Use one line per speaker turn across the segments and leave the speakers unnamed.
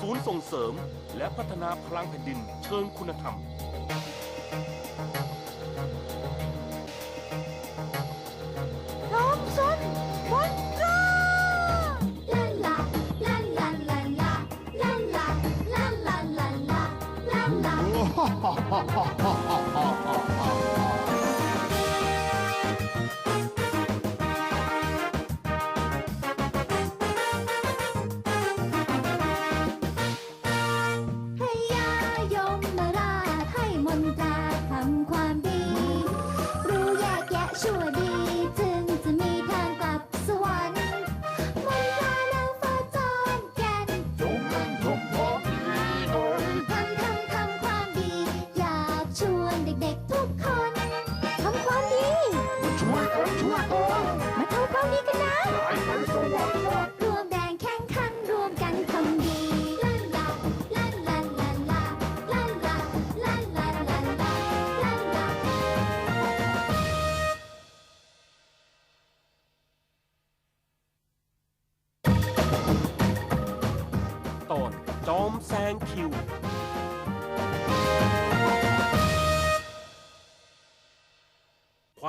ศูนย์ส่งเสริม และพัฒนาพลังแผ่นดินเชิงคุณธรรม
ล้อมซนมอนตรา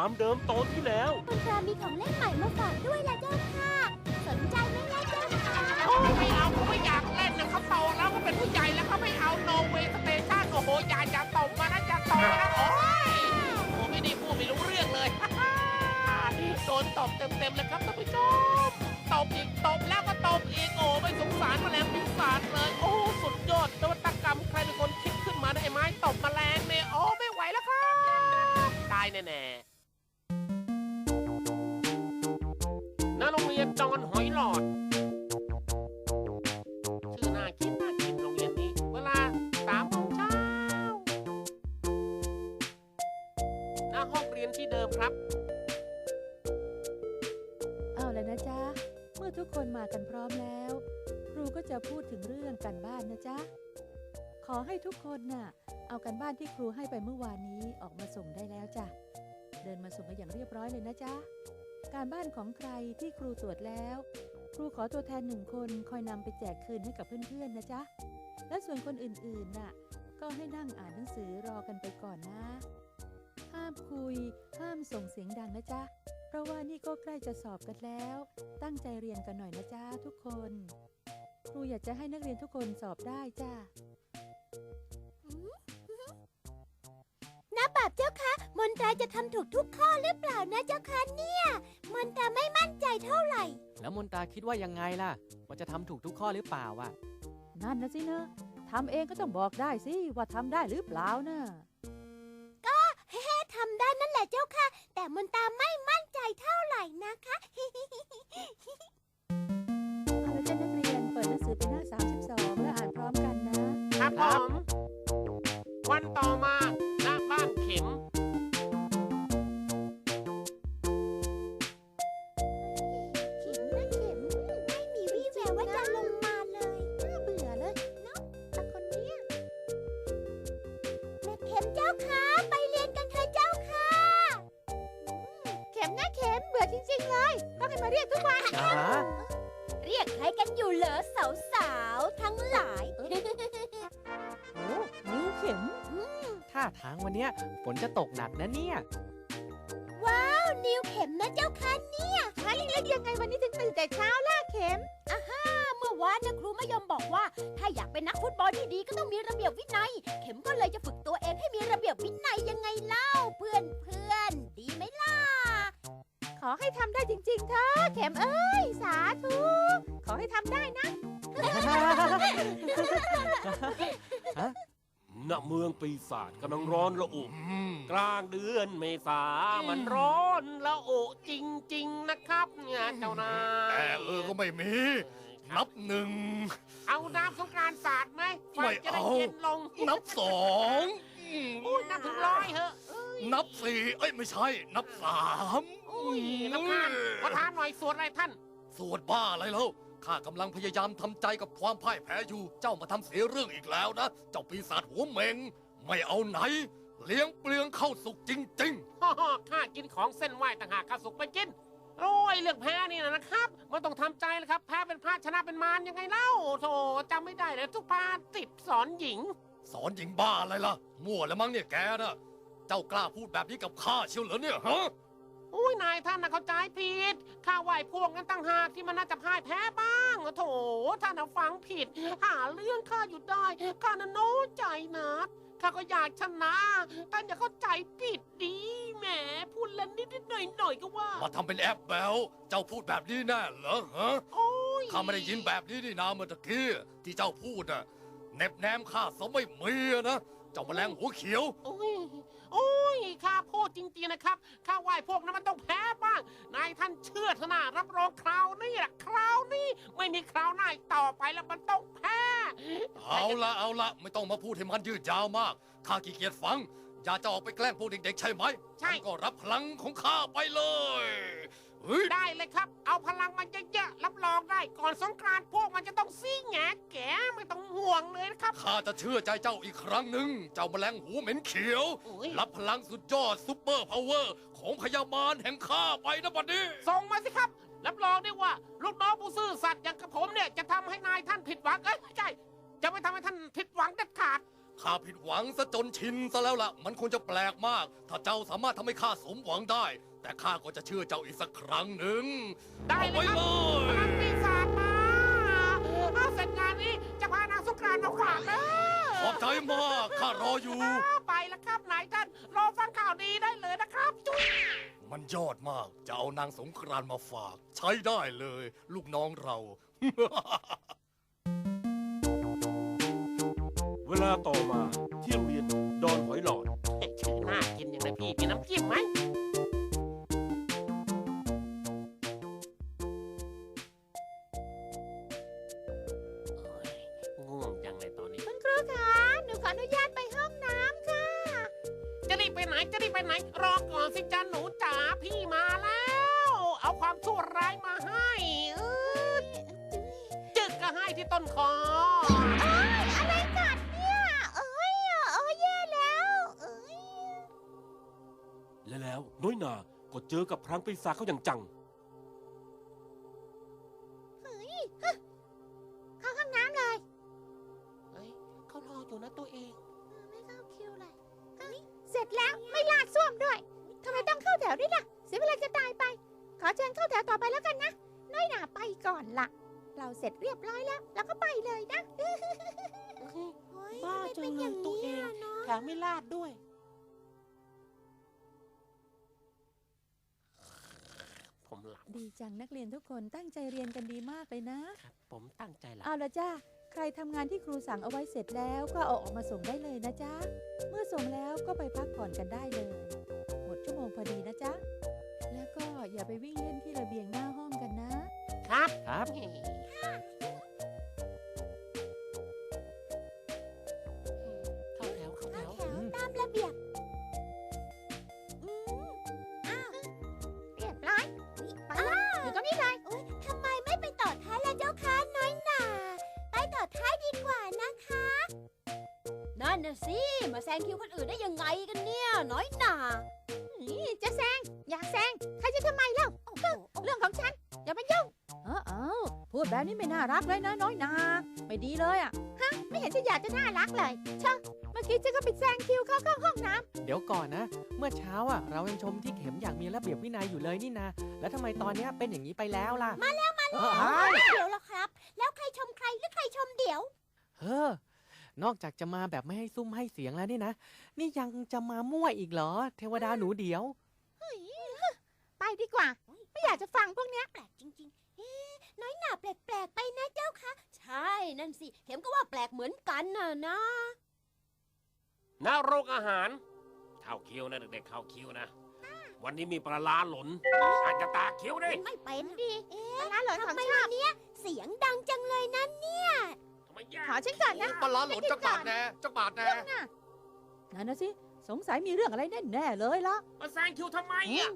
ความเดิม
ตอนที่แล้ว
คุณพรามีของเล่นใหม่มาฝากด้วยละเจ้าค่ะ สนใจไหมล่ะเจ้าค่ะ
โอ้ยไม่เอาผมไม่อยากเล่นนะเขาโตแล้วเขาเป็นผู้ใหญ่แล้วเขาไม่เอาโนเวสเตชันโอ้โหอย่าอย่าตบมานะอย่าตบมานะโอ้ยผมไม่ได้พูดไม่รู้เรื่องเลยโดนตบเต็มๆเลยครับท่านผู้ชมตบอีกตบแล้วก็ตบอีกโอ้ไม่สงสารแมลงปีศาจเลย โอ้สุดยอดนวัตกรรมใครเป็นคนคิดขึ้นมาได้ไอ้ไม้ตบแมลงเนี่ยโอ้ไม่ไหวแล้วครับตายแน่ๆ โรงเรียนดอนหอยหลอดชื่อน่าคิดน่ากินโรงเรียนนี้ เวลาสามโมงเช้าหน้าห้องเรียนที่เดิมครับ
เอาแล้วนะจ๊ะ เมื่อทุกคนมากันพร้อมแล้ว ครูก็จะพูดถึงเรื่องกันบ้านนะจ๊ะ ขอให้ทุกคนน่ะ เอากันบ้านที่ครูให้ไปเมื่อวานนี้ออกมาส่งได้แล้วจ้ะ เดินมาส่งกันอย่างเรียบร้อยเลยนะจ๊ะ การบ้านของใครที่ครูตรวจแล้ว ครูขอตัวแทนหนึ่งคนคอยนำไปแจกคืนให้กับเพื่อนๆนะจ๊ะ และส่วนคนอื่นๆน่ะ ก็ให้นั่งอ่านหนังสือรอกันไปก่อนนะ ห้ามคุย ห้ามส่งเสียงดังนะจ๊ะ เพราะว่านี่ก็ใกล้จะสอบกันแล้ว ตั้งใจเรียนกันหน่อยนะจ๊ะทุกคน ครูอยากจะให้นักเรียนทุกคนสอบได้จ้า
น้าบาบเจ้าคะ มนตราจะทำถูกทุกข้อหรือเปล่านะเจ้าคะเนี่ย มนตราไม่มั่นใจเท่าไหร่
แล้วมนตราคิดว่ายังไงล่ะ ว่าจะทำถูกทุกข้อหรือเปล่าวะ
นั่นนะสิเนอะทำเองก็ต้องบอกได้สิ ว่าทำได้หรือเปล่านะ
แค่ทำได้นั่นแหละเจ้าค่ะ แต่มนตราไม่มั่นใจเท่าไหร่นะคะ
เอาละจ้ะนักเรียน เปิดหนังสือไปหน้า 32 แล้วอ่านพร้อมกันนะ
ครับผม
ท่าทา
งวันเนี้ยฝนจะตกหนักนะเนี่ย
ว้าวนิวเข็มนะเจ้าค่ะเนี่ยใช่แล้วยังไงวันนี้ถึงตื่นแต่เช้าล่ะเข็มอ่าฮ่าเมื่อวานนะครูมะยมบอกว่า ถ้าอยากเป็นนักฟุตบอลที่ดีก็ต้องมีระเบียบวินัย เข็มก็เลยจะฝึกตัวเองให้มีระเบียบวินัยยังไงเล่าเพื่อนเพื่อนๆดีไหมล่ะ
ขอให้ทำได้จริง ๆ เถอะเข็มเอ้ย สาธุ ขอให้ทำได้นะ
ณเมืองปีศาจกำลังร้อนระอุ
อืม
กลางเดือนเมษา
มันร้อนละโอะจริง ๆ นะครับเนี่ยเจ้านาย
แต่เออก็ไม่มี นับหนึ่ง
เอาน้ำสงกรารสาดไหมไฟ
ไม่
จะได้
เอา
เย็นลง
นับสองอืม
อุ้ยนับถึงร้อยเหอะ
นับสี่เอ้ยไม่ใช่ นับสาม
อุ้ยน้ำคาญขอถามหน่อยสวดอะไรท่าน
สวดบ้าอะไรแล้ว ข้ากำลังพยายามทำใจกับความพ่ายแพ้อยู่ เจ้ามาทำเสียเรื่องอีกแล้วนะ เจ้าปีศาจหัวเหมงไม่เอาไหน เลี้ยงเปลืองเข้าสุกจริงๆ
ฮ่อฮ่อข้ากินของเส้นไหว้ต่างหากข้าสุกไปกิน โอ้ยเรื่องแพ้นี่นะนะครับ มันต้องทำใจนะครับ แพ้เป็นพระชนะเป็นมารยังไงเล่าโธ่จำไม่ได้เลยทุกพาติดสอนหญิง
สอนหญิงบ้าอะไรล่ะ มั่วแล้วมั้งเนี่ยแกนะเจ้ากล้าพูดแบบนี้กับข้าเชียวเหรอเนี่ยฮะ
อุ้ยนายท่านนะเข้าใจผิด ข้าไหวพวกนั้นต่างหากที่มันน่าจะพ่ายแพ้บ้างโอ้โถท่านน่ะฟังผิด หาเรื่องข้าอยู่ได้ ข้าน่ะโน้ใจนะข้าก็อยากชนะ ท่านอย่าเข้าใจผิดดีแหมพูดเล่นนิดๆหน่อยๆก็ว่า
มาทำเป็นแอปแบลเจ้าพูดแบบนี้แน่เหรอฮะ
โอ้ย
ข้าไม่ได้ยินแบบนี้นี่นาเมื่อตะกี้ที่เจ้าพูดน่ะเน็บแนมข้าสไม่มีอะนะ เจ้าแมลงหัวเขียว
โอ้ยโอ้ยข้าพูดจริงๆนะครับข้าไหวพวกนั้นมันต้องแพ้บ้าง นายท่านเชื่อเถอะนะรับรองคราวนี้แหละคราวนี้ไม่มีคราวหน้าอีกต่อไปแล้วมันต้องแพ้
เอาละเอาละไม่ต้องมาพูดให้มันยืดยาวมากข้าขี้เกียจฟัง อย่าจะออกไปแกล้งพวกเด็กๆใช่ไหม
ใช่
งั้นก็รับพลังของข้าไปเลย เฮ้ย
ได้เลยครับ เอาพลังมันเยอะๆรับรองได้ก่อนสงกรานต์พวกมันจะต้องซี่แงแกไม่ต้องห่วงเลยนะครับ
ข้าจะเชื่อใจเจ้าอีกครั้งหนึ่ง เจ้าแมลงหูเหม็นเขียว
โอ้ย
รับพลังสุดยอดซุปเปอร์พาวเวอร์ของพยามารแห่งข้าไปนะบัดนี้
ส่งมาสิครับ รับรองได้ว่า ลูกน้องผู้ซื่อสัตย์อย่างกับผมเนี่ยจะทำให้นายท่านผิดหวังเอ้ยไม่ใช่จะไม่ทำให้ท่านผิดหวังเด็ดขาด
ข้าผิดหวังซะจนชินซะแล้วล่ะ มันคงจะแปลกมาก ถ้าเจ้าสามารถทำให้ข้าสมหวังได้ แต่ข้าก็จะเชื่อเจ้าอีกสักครั้งหนึ่ง
ได้เลยครับ
อา
พ
ไว้
ลัง
เล
ปี
ย
ศาจมาเอาเสร็จงานนี้จะพานางสงกรานต์มาฝากนะ
ขอบใจมากข้ารออยู่
ไปแล้วครับนายท่านรอฟังข่าวดีได้เลยนะครับจุ๊ย
มันยอดมาก จะเอานางสงกรานต์มาฝาก ใช้ได้เลย ลูกน้องเรา
เวลาต่อมาที่โรงเรียนดอนหอยหลอด
เอ๊ะชื่อน่ากินอย่างไรพี่มีน้ำจิ้มไหม จะรีบไปไหนจะรีบไปไหน รอก่อนสิจ้าหนูจ๋าพี่มาแล้ว เอาความชั่วร้ายมาให้เออจึกก็ให้ที่ต้นคอ
เอ้ยอะไรกัดเนี่ยเอ้ยเอ้ยแย่แล้วเอ้ย
และแล้วน้อยนาก็เจอกับพรางปีศาจเขาอย่างจัง
เฮ้ยฮะเข้าห้องน้ำเลย
เฮ้ยเขารออยู่นะตัวเอง
ร็จแล้วไม่ลาดส้วมด้วยทำไมต้องเข้าแถวด้วยล่ะ เสียเวลาจะตายไป ขอเชิญเข้าแถวต่อไปแล้วกันนะน้อยหนาไปก่อนล่ะเราเสร็จเรียบร้อยแล้วเราก็ไปเลยนะ
บ้าจังเลยตัวเองแถมไม่ลาดด้วย ผมหลับ
ดีจังนักเรียนทุกคนตั้งใจเรียนกันดีมากเลยนะ
ครับ ผมตั้งใจหลับ
เอาละจ้าใครทำงานที่ครูสั่งเอาไว้เสร็จแล้วก็เอาออกมาส่งได้เลยนะจ๊ะ เมื่อส่งแล้วก็ไปพักผ่อนกันได้เลย หมดชั่วโมงพอดีนะจ๊ะ แล้วก็อย่าไปวิ่งเล่นที่ระเบียงหน้าห้องกันนะ
ครับ
ครับ
นั่นน่ะสิ มาแซงคิวคนอื่นได้ยังไงกันเนี่ย น้อยหนานี่จะแซง อยากแซง ใครจะทำไมเล่าเรื่องของฉัน อย่ามายุ่ง
เออเอาพูดแบบนี้ไม่น่ารักเลยนะน้อยนาไม่ดีเลยอะ
ไม่เห็นจะอยากจะน่ารักเลยเชอะเมื่อกี้ฉันก็ไปแซงคิวเข้าเข้าห้องน้
เดี๋ยวก่อนนะ เมื่อเช้าอะเรายังชมที่เข็มอย่างมีระเบียบวินัยอยู่เลยนี่นะ แล้วทำไมตอนเนี้ยเป็นอย่างนี้ไปแล้วล่ะ มาแล้วมาแล้วำ
เดี๋ยวแล้วครับ แล้วใครชมใครหรือใครชมเดี๋ยว
เฮ้อ นอกจากจะมาแบบไม่ให้ซุ่มให้เสียงแล้วนี่นะ นี่ยังจะมามั่วอีกเหรอ เทวดาหนูเดียว
ไปดีกว่า ไม่อยากจะฟังพวกเนี้ยแปลกจริงๆเอ๊ะน้อยหนาแปลกๆไปนะเจ้าคะ ใช่นั่นสิ เข็มก็ว่าแปลกเหมือนกันน่ะนะ
นรกอาหาร เข้าคิวนะเด็กๆเข้าคิวนะ วันนี้มีปลาลาหล่นอาจจะตาคิวดิ
ไม่เป็นดิเอ๊ะร้านหลอนของชอบเนี้ยเสียงดังจังเลยนะเนี่ย
ทำไมยาก
ขอฉันก่อนนะ
ปลาร้าหล่นจักบาทแน่จักบาทแน่
นั่นนะสิ สงสัยมีเรื่องอะไรแน่ๆเลยละ
มาแซงคิวทำไมอะ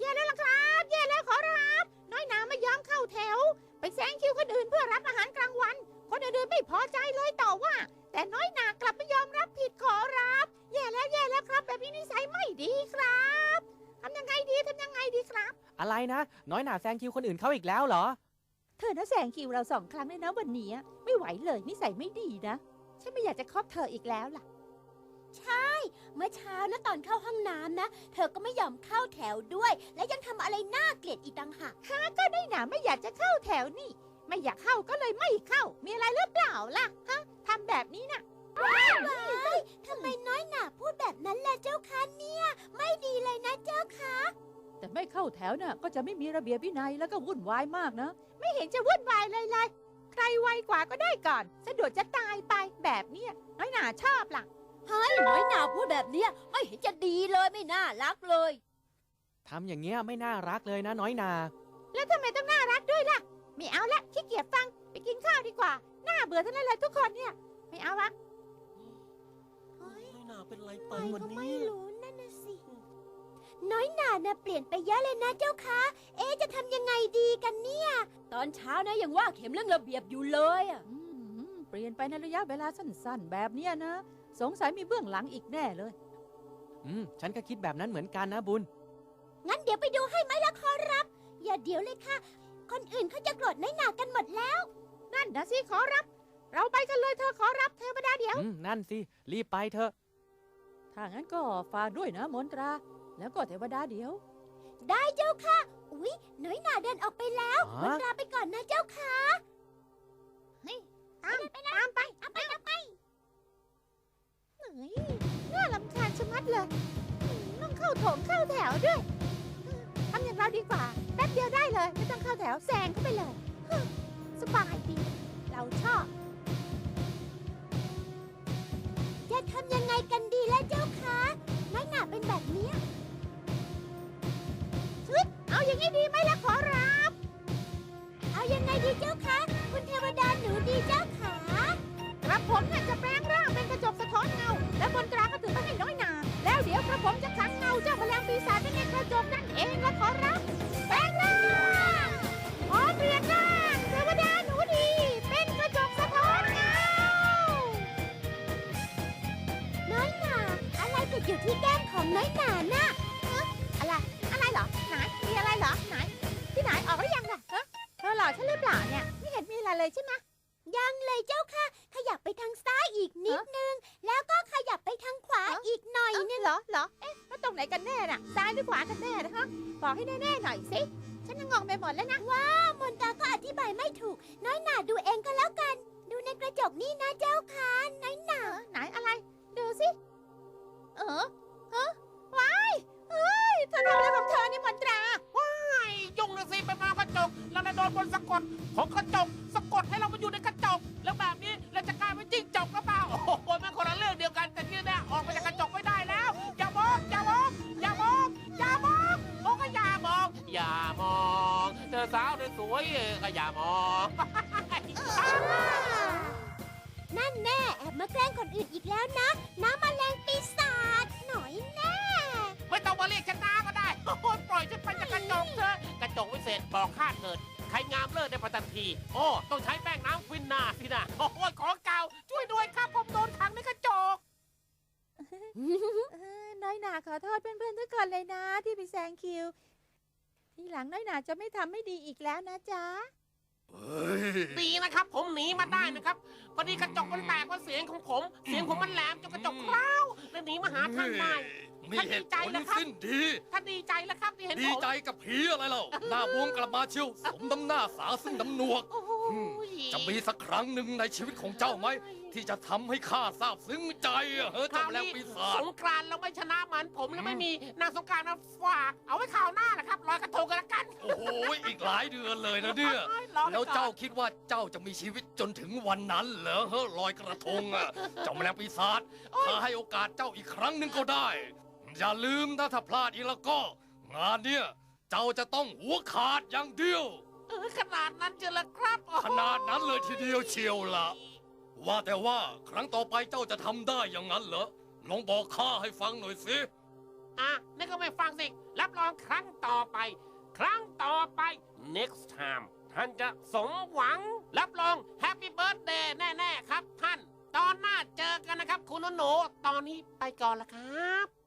แย่แล้วล่ะครับแย่แล้วขอรับ น้อยหนาไม่ยอมเข้าแถว ไปแซงคิวคนอื่นเพื่อรับอาหารกลางวัน คนอื่นๆไม่พอใจเลยต่อว่า แต่น้อยหนากลับไม่ยอมรับผิดขอรับ แย่แล้วแย่แล้วครับ แบบนี้นิสัยไม่ดีครับทำยังไงดีทำยังไงดีครับ
นะ น้อยหนาแซงคิวคนอื่นเขาอีกแล้วเหรอ
เธอนะแซงคิวเราสองครั้งเลยนะวันนี้ไม่ไหวเลยนิสัยไม่ดีนะ ฉันไม่อยากจะคบเธออีกแล้วล่ะ
เมื่อเช้านะตอนเข้าห้องน้ำนะ เธอก็ไม่ยอมเข้าแถวด้วย และยังทำอะไรน่าเกลียดอีกต่างหาก
ก็ได้หนาไม่อยากจะเข้าแถวนี่ ไม่อยากเข้าก็เลยไม่เข้า มีอะไรหรือเปล่าล่ะฮะทำแบบนี้น่ะ
ว้ายทำไมน้อยหนาพูา
แถวน่ะ ก็จะไม่มีระเบียบวินัยแล้วก็วุ่นวายมากนะ ไม่เห็นจะวุ่นวายเลยเลย ใครไวกว่าก็ได้ก่อน สะดวกจะตายไปแบบเนี้ยน้อยหนาชอบล่ะ
เฮ้ยน้อยหนาพูดแบบเนี้ยไม่เห็นจะดีเลยไม่น่ารักเลย
ทำอย่างเงี้ยไม่น่ารักเลยนะน้อยหนา
แล้วทำไมต้องน่ารักด้วยล่ะ ไม่เอาละขี้เกียจฟังไปกินข้าวดีกว่าน่าเบื่อทั้งนั้นเลยทุกคนเนี่ย ไม่เอาละ
เฮ้ย
น้อยหนาเป็นไรไป
ไป
วัน
ก็ไม่
นี้
รู้นั่นน่ะสิ น้อยหนาน่ะเปลี่ยนไปเยอะเลยนะเจ้าคะ เอ๊ะจะทำยังไงดีกันเนี่ย ตอนเช้านะยังว่าเข็มเรื่องระเบียบอยู่เลยอะ
อืมเปลี่ยนไปในระยะเวลาสั้นๆ แบบเนี้ยนะ สงสัยมีเบื้องหลังอีกแน่เลย
อืม ฉันก็คิดแบบนั้นเหมือนกันนะบุญ
งั้นเดี๋ยวไปดูให้ไหมล่ะขอรับ อย่าเดี๋ยวเลยค่ะ คนอื่นเขาจะโกรธน้อยหนากันหมดแล้ว
นั่นนะสิขอรับ เราไปกันเลยเธอขอรับเทวดาเดี๋ยว
อืม นั่นสิ รีบไปเถอะ
ถ้างั้นก็ฝากด้วยนะมนตรา แล้วก็เทวดาเดี๋ยว
ได้เจ้าค่ะ อุ๊ย น้อยหนาเดินออกไปแล้ว
อ๋อ
มันลาไปก่อนนะเจ้าค่ะเฮ้ยตามไปตามไปเอาไปเอาไป
เฮ้ยน่าลำคาญชะมัดเลยอืมต้องเข้าโถงเข้าแถวด้วยอืมทำอย่างเราดีกว่า แป๊บเดียวได้เลย ไม่ต้องเข้าแถวแซงเข้าไปเลยฮึ่มสบายดี เราชอบ
นี้ดี
ไหมล่ะขอรับ
เอายังไงดีเจ้าคะ คุณเทวดาหนูดีเจ้าขา
กระผมเนี่ยจะแปลงร่างเป็นกระจกสะท้อนเงา และบนตราก็ถือไปให้น้อยหนา แล้วเดี๋ยวกระผมจะขังเงาเจ้าพลังปีศาจไว้ในกระจกนั่นเองละ บอกให้
แน่
ๆหน่อยสิ ฉันยังงงไปหมดแล้วนะ
ว้ามนตาก็อธิบายไม่ถูก น้อยหนาดูเองก็แล้วกัน ดูในกระจกนี่นะเจ้าค่ะน้อยหนา
เออไหนอะไร ดูสิ เออฮะว้ายเฮ้ยเธอทำอะไรของเธอนี่มนตรา
ว้ายยุ่งนะสิไปมากระจก แล้วนายโดนบนต์สะกดของกระจก สะกดให้เรามาอยู่ในกระจก แล้วแบบนี้เราจะกลายเป็นจิ้งจกหรือเปล่า โอ้โหมันคนละเรื่องเดียวกันแต่ที่เนี่ยออกมาจากกระจก องเธอสาวเธอสวยเออก็อย่ามอง
นั่นแน่แอบมาแกล้งคนอื่นอีกแล้วนะ น้ำมแมลงปีศาจหน่อยแน่
ไม่ต้องมาเรียกฉันนาก็ได้โอ้โหปล่อยฉันไปจากกระจกเถอะกระจกวิเศษบอกคาดเกิดใครงามเลิศในประจันที โอ้ต้องใช้แป้งน้ำฟินนาสินะโอ้โหของเก่าช่วยด้วยครับผมโดนขังในกระจก
เออน้อยหนาขอโทษเพื่อนๆทุกคนเลยนะที่ไปแซงคิว ทีหลังน้อยหนาจะไม่ทำไม่ดีอีกแล้วนะจ๊ะ
เฮ้ย
ดีนะครับ ผมหนีมาได้นะครับพอดีกระจกมันแตกเพราะเสียงของผม เสียงผมมันแหลมจนกระจกร้าวและหนีมาหาท่านได้
มีเหตุผล
ท่านดีใจนะครับ
สิ้นดี
ท่านดีใจแล้วครับที่เห็น
ดี
ผม
ใจกับผีอะไรเล่าหน้าบวมกลับมาเชียวสมน้ำหน้าสาซึ่งน้ำหนวก
โอ้โห
จะมีสักครั้งหนึ่งในชีวิตของเจ้าไหม ที่จะทำให้ข้าซาบซึ้งใจอะเฮ้ย
ครา
เจ้าวแมลง
นี้
ปีศา
ส
จ
งกรานต์เราไม่ชนะมันผมแล้ว
อืม
ไม่มีนางสงกรานต์มาฝาก เอาไว้ข่าวหน้านะครับลอยกระทงกันละกัน
โอ้โห อีกหลายเดือนเลยนะเนี่ย
รอไปก่อน
แล้วเจ้าคิดว่าเจ้าจะมีชีวิตจนถึงวันนั้นเหรอเฮ้อลอยกระทงอะ เจ้าแมลงปีศาจข้าให้โอกาสเจ้าอีกครั้งหนึ่งก็ได้ อย่าลืมนะถ้าพลาดอีกแล้วก็ งานเนี่ยเจ้าจะต้องหัวขาดอย่างเดียว
เออขนาดนั้นเจอละครับโอ้โห
ขนาดนั้นเลยทีเดียวเชียวล่ะ ว่าแต่ว่าครั้งต่อไปเจ้าจะทำได้อย่างนั้นเหรอ ลองบอกข้าให้ฟังหน่อยสิ
อะนี่ก็ไม่ฟังสิ รับรองครั้งต่อไป ครั้งต่อไป next time ท่านจะสมหวัง รับรอง Happy Birthday แน่ ๆ ครับท่าน ตอนหน้าเจอกันนะครับ คุณหนูๆตอนนี้ไปก่อนละครับ